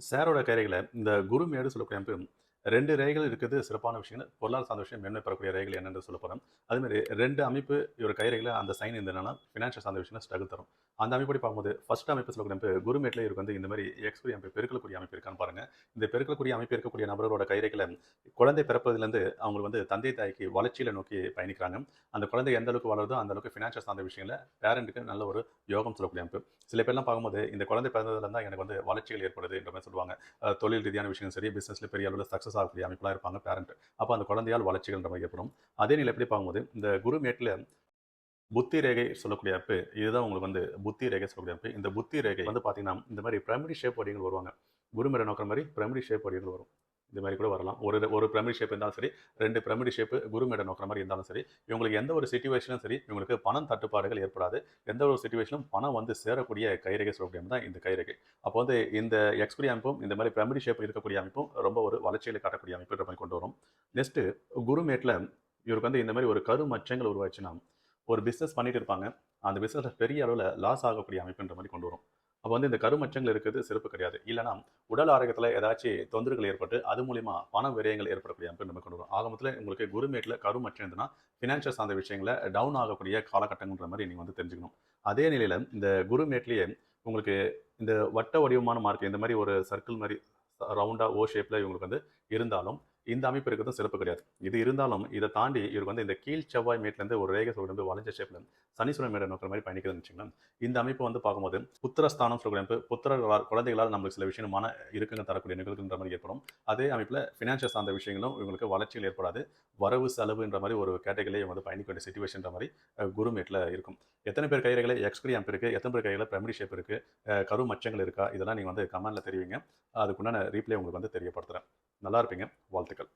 சாரோட கரைகளை இந்த குருமேடு சொல்லக்கூடிய அமைப்பு ரெண்டு ரேகைகள் இருக்குது சிறப்பான விஷயங்கள். பொருளாதார சார்ந்த விஷயம் மேன்மை பெறக்கூடிய ரேகைகள் என்னென்று சொல்ல போகிறோம் அதே மாரி 2 அமைப்பு இவர் கைரைகளை அந்த சைன் என்னன்னா ஃபினான்ஷியல் சார்ந்த விஷயம் ஸ்ட்ரகிள் தரும். அந்த அமைப்படி பார்க்கும்போது ஃபர்ஸ்ட் அமைப்பு சொல்லக்கூடிய அமைப்பு குருமேட்ல இவருக்கு வந்து இந்த மாதிரி எக்ஸ்பிரி அமைப்பு பெருக்கக்கூடிய அமைப்பு இருக்கான்னு பாருங்க. இந்த பெருக்கக்கூடிய அமைப்பு இருக்கக்கூடிய நபர்களோட கைரைகளை குழந்தை பிறப்பதுலேருந்து அவங்க வந்து தந்தை தாய்க்கு வளர்ச்சியில் நோக்கி பயணிக்கிறாங்க. அந்த குழந்தை எந்த அளவுக்கு வளருதோ அந்த அளவுக்கு ஃபினான்ஷியல் சார்ந்த விஷயங்களில் பேரண்ட்டுக்கு நல்ல ஒரு யோகம் சொல்லக்கூடிய அமைப்பு. சில பேர்லாம் பார்க்கும்போது இந்த குழந்தை பிறந்ததுல தான் எனக்கு வந்து வளர்ச்சிகள் ஏற்படுதுன்ற மாதிரி சொல்லுவாங்க. தொழில் ரீதியான விஷயம் சரி, பிஸ்னஸில் பெரிய அளவில் சக்ஸஸ் சக்சஸ் ஆகக்கூடிய அமைப்புலாம் இருப்பாங்க பேரண்ட். அப்போ அந்த குழந்தையால் வளர்ச்சிகள்ன்ற மாதிரி ஏற்படும். அதே நிலைப்படி பார்க்கும்போது இந்த குருமேட்ல புத்தி ரேகை சொல்லக்கூடிய அப்பு இதுதான் உங்களுக்கு வந்து புத்தி ரேகை சொல்லக்கூடிய அமைப்பு. இந்த புத்தி ரேகை வந்து பார்த்தீங்கன்னா, இந்த மாதிரி பிரமிடு ஷேப் வடிவங்கள் வருவாங்க. குருமேட நோக்கிற மாதிரி பிரமிடு ஷேப் வடிவங்கள் வரும். இந்த மாதிரி கூட வரலாம். ஒரு ஒரு பிரமிட் ஷேப் இருந்தாலும் சரி, ரெண்டு பிரமிட் ஷேப் குருமேடை நோக்கிற மாதிரி இருந்தாலும் சரி, இவங்களுக்கு எந்த ஒரு சுச்சுவேஷனும் சரி, இவங்களுக்கு பணம் தட்டுப்பாடுகள் ஏற்படாது. எந்த ஒரு சுச்சுவேஷனும் பணம் வந்து சேரக்கூடிய கைரேகை சொல்லக்கூடிய தான் இந்த கைரேகை. அப்போ வந்து இந்த எக்ஸ்பிரி அமைப்பும் இந்த மாதிரி பிரமிட் ஷேப் இருக்கக்கூடிய அமைப்பும் ரொம்ப ஒரு வளர்ச்சியில் காட்டக்கூடிய அமைப்புன்ற மாதிரி கொண்டு வரும். நெக்ஸ்ட்டு குருமேட்டில் இவருக்கு வந்து இந்த மாதிரி ஒரு கரு மச்சங்கள் உருவாச்சுன்னா, ஒரு பிஸ்னஸ் பண்ணிட்டு இருப்பாங்க. அந்த பிஸ்னஸில் பெரிய அளவில் லாஸ் ஆகக்கூடிய அமைப்புன்ற மாதிரி கொண்டு வரும். அப்போ வந்து இந்த கருமச்சங்கள் இருக்கிறது சிறப்பு கிடையாது. இல்லைனா உடல் ஆரோக்கியத்தில் ஏதாச்சும் தொந்தரவுகள் ஏற்பட்டு, அது மூலிமா பண விரயங்கள் ஏற்படக்கூடிய அமைப்பு நம்ம கொண்டு வரும். ஆகமத்தில் உங்களுக்கு குருமேட்டில் கருமச்சம் இருந்ததுன்னா, ஃபினான்ஷியல் சார்ந்த விஷயங்களை டவுன் ஆகக்கூடிய காலகட்டங்கள்ன்ற மாதிரி நீங்கள் வந்து தெரிஞ்சுக்கணும். அதே நிலையில் இந்த குருமேட்லேயே உங்களுக்கு இந்த வட்ட வடிவமான மார்க் இந்த மாதிரி ஒரு சர்க்கிள் மாதிரி ரவுண்டாக ஓ ஷேப்பில் இவங்களுக்கு வந்து இருந்தாலும், இந்த அமைப்பு இருக்கிறதும் சிறப்பு கிடையாது. இது இருந்தாலும் இதை தாண்டி இவருக்கு வந்து இந்த கீழ் செவ்வாய் மேட்லேருந்து ஒரு ரேகை சொல்றது வளைஞ்ச ஷேப்ல சனீஸ்வரன் மேட நோக்கிற மாதிரி பயணிக்கிறதுன்னு வச்சுக்கங்களேன். இந்த அமைப்பு வந்து பார்க்கும்போது புத்திரஸ்தானம் சொல்லக்கூடிய புத்திரர்களால் குழந்தைகளால் நம்மளுக்கு சில விஷயம் மன தரக்கூடிய நிகழ்வுன்ற மாதிரி ஏற்படும். அதே அமைப்பில் ஃபினான்ஷியல் சார்ந்த விஷயங்களும் இவங்களுக்கு வளர்ச்சிகள் ஏற்படாது. வரவு செலவுன்ற மாதிரி ஒரு கேட்டகரியில இவங்க வந்து பயணிக்க வேண்டிய சிச்சுவேஷன்ற மாதிரி குரு குருமேட்ல இருக்கும். எத்தனை பேர் கைகளை எக்ஸ்கிரி அம்ப் இருக்கு? எத்தனை பேர் கையில பிரமிடி ஷேப் இருக்கு? கரு மச்சங்கள் இருக்கா? இதெல்லாம் நீங்கள் வந்து கமெண்ட்ல தெரிவிங்க. அதுக்குண்டான ரீப்ளே உங்களுக்கு வந்து தெரியப்படுத்துறேன். நல்லா இருப்பீங்க. வாழ்த்துக்கள்.